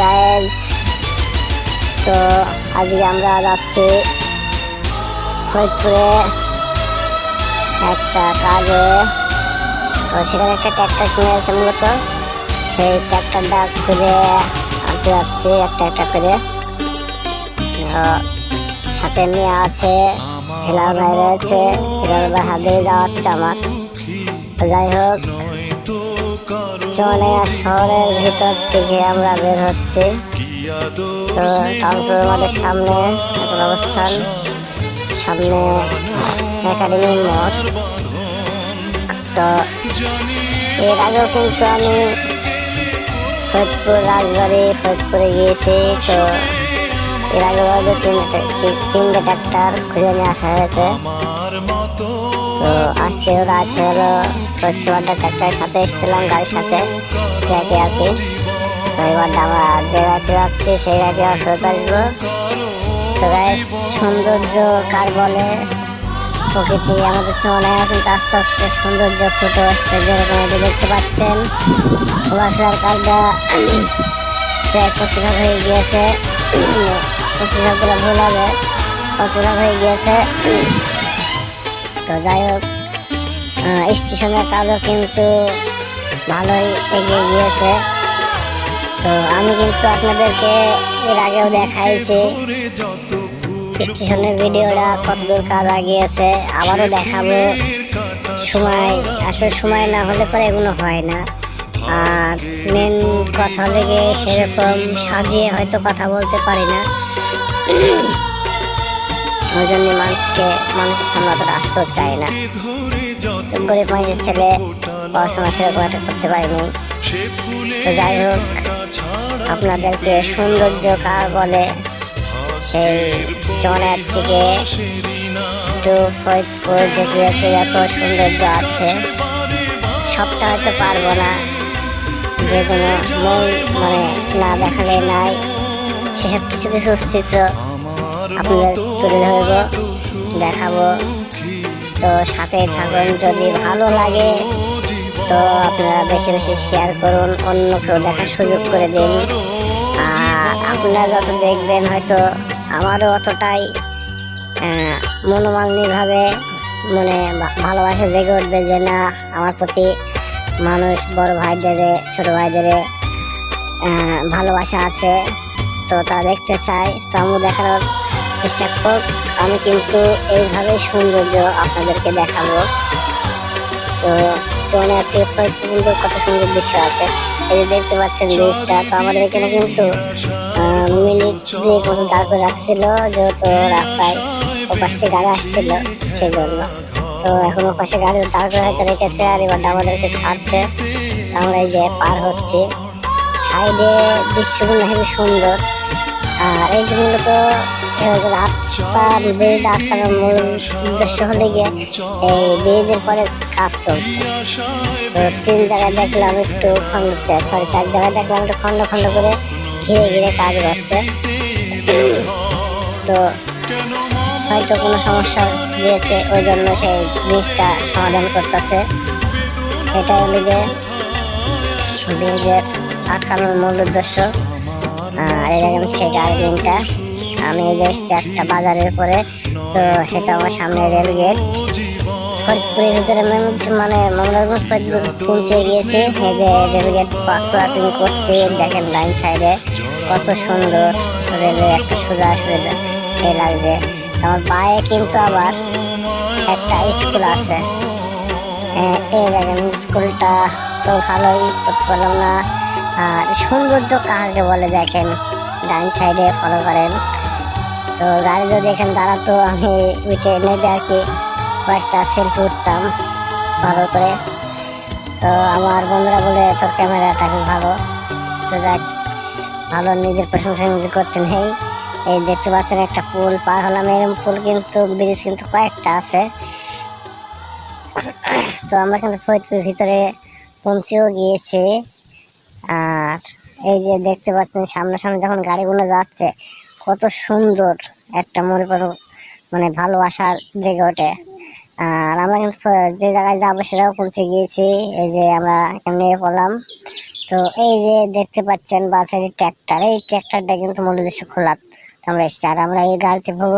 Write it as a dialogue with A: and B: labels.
A: High তো আজকে আমরা যাচ্ছি ফরিদপুরে একটা কাজে। তো সেখানে একটা ট্র্যাক্টর কিনে আছে মূলত। সেই ট্র্যাক্টরটা খুঁজে আনতে যাচ্ছি একটা একটা করে। সাথে নিয়ে আছে হেলাল ভাই রয়েছে হেলাল ভাই হাতে যাওয়াচ্ছে আমার। যাই হোক চলে শহরের ভিতর থেকে আমরা বের হচ্ছি। তো টাউনপুর আমাদের সামনে এখন অবস্থান সামনে একাডেমি মোড় তো এর আগেও কিন্তু আমি ফরিদপুর রাজবাড়ি, ফরিদপুরে গিয়েছি। তো এর আগে যে তিনটে তিনটে ট্রাক্টর খুঁজে নিয়ে আসা হয়েছে। তো আজকে ওরা আছে পশ্চিমবঙ্গের ট্রাক্টরের সাথে এসেছিলাম গাড়ির সাথে। ট্র্যাকে আর কি তো এবার আমরা যে রাতে যাচ্ছি, সেই রাতে আবার ফেরত তো গায়ে সৌন্দর্য কার বলে? প্রকৃতি আমাদের চলে কিন্তু আস্তে আস্তে সৌন্দর্য ফুটে আসছে, যেরকম এটা দেখতে পাচ্ছেন। কুয়াশার কালটা প্রায় পঁচিশ হয়ে গিয়েছে। পঁচিশ ভুল হবে পঁচিশ হয়ে গিয়েছে। তো যাই হোক স্টেশনের কাজও কিন্তু ভালোই এগিয়ে গিয়েছে। তো আমি কিন্তু আপনাদেরকে এর আগেও দেখাইছি, স্টেশনের ভিডিওটা কতদূর কাজ আগিয়েছে আবারও দেখাবো। সময়, আসলে সময় না হলে পরে এগুলো হয় না। আর মেন কথা হলে গিয়ে সেরকম সাজিয়ে হয়তো কথা বলতে পারি না। ওই জন্য মানুষকে মানুষের সামনে অতটা আসতেও চায় না। গরিব মানুষের ছেলে পড়াশোনা সেরকম একটা করতে পারিনি। তো যাই হোক, আপনাদেরকে সৌন্দর্য কার বলে? সেই জনের থেকে একটু এত সৌন্দর্য আছে। সবটা হয়তো পারব না। যে কোনো মন মানে না দেখালে নাই। সেসব কিছু কিছু চিত্র আপনাদের তুলে ধরব দেখাবো তো সাথে থাকুন যদি ভালো লাগে তো আপনারা বেশি বেশি শেয়ার করুন অন্য কেউ দেখার সুযোগ করে দিন। আর আপনারা যত দেখবেন হয়তো আমারও অতটাই মনোমালিনীভাবে মানে ভালোবাসা জেগে উঠবে যে না আমার প্রতি মানুষ বড় ভাইদের ছোট ভাইদের ভালোবাসা আছে। তো তা দেখতে চাই। তো আমি দেখানোর চেষ্টা করব আমি কিন্তু এইভাবেই সৌন্দর্য আপনাদেরকে দেখাবো। তো চৌনে থেকে পর্যন্ত কত সুন্দর দৃশ্য আছে। এই যে দেখতে পাচ্ছেন ব্রিজটা তো আমাদের এখানে কিন্তু মিনিট দুয়েক মতো দাঁড় করে রাখছিল, যেহেতু রাস্তায় ওপাশ থেকে গাড়ি আসছিল সেই জন্য তো এখন ওপাশে গাড়ি দাঁড় করে হয়তো রেখেছে আর এবার আমাদেরকে ছাড়ছে। আমরা এই যে পার হচ্ছি। সাইডে দৃশ্যগুলো হেবি সুন্দর। আর এই যে মূলত মূল উদ্দেশ্য হলে গিয়ে এই পরে তিন জায়গায় দেখলাম একটু খন্ড চার জায়গায় দেখলাম একটু খন্ড খন্ড করে ঘিরে ঘিরে কাজ করছে তো হয়তো কোনো সমস্যা দিয়েছে ওই জন্য সেই জিনিসটা সমাধান করতেছে। এটা হলো যে ব্রিজের আটকানোর মূল উদ্দেশ্য। আর এরকম সেই গার্ডেনটা আমি এই যে এসছি একটা বাজারের পরে তো সেটা আমার সামনে রেল গেট। ফরিদপুরের ভিতরে মানে মঙ্গলগঞ্জ ফরিদপুর পৌঁছে গিয়েছি। এই যে রেল গেট ক্রসিং করছি দেখেন লাইন সাইডে কত সুন্দর রেলের একটা সোজা সোজা এ লাগছে আমার পায়ে কিন্তু আবার একটা স্কুল আছে। হ্যাঁ, এই দেখেন স্কুলটা তো ভালোই করতে পারলাম না। আর সৌন্দর্য কাকে বলে দেখেন? ডান সাইডে ফলো করেন। তো গাড়ি যদি এখানে দাঁড়াতো, আমি উঠে নেবে আর কি। কয়েকটা সেলফি উঠতাম ভালো করে। তো আমার বন্ধুরা বলে, তোর ক্যামেরাটা খুব ভালো। তো যাক, ভালো নিজের প্রশংসা নিজে করতে নেই। এই দেখতে পাচ্ছেন একটা পুল পার হলাম। এরকম পুল কিন্তু ব্রিজ কিন্তু কয়েকটা আছে। তো আমরা কিন্তু ফরিদপুর ভিতরে পৌঁছেও গিয়েছি। আর এই যে দেখতে পাচ্ছেন, সামনাসামনি যখন গাড়িগুলো যাচ্ছে কত সুন্দর একটা মনে করো মানে ভালোবাসার জেগে ওঠে। আর আমরা কিন্তু যে জায়গায় যাব সেটাও পৌঁছে গিয়েছি। এই যে আমরা এখানে পড়লাম। তো এই যে দেখতে পাচ্ছেন বাসের ট্র্যাক্টর এই ট্র্যাক্টরটা কিন্তু মূল উদ্দেশ্য খোলা। আমরা এসছি। আর আমরা এই গাড়িতে ভোগ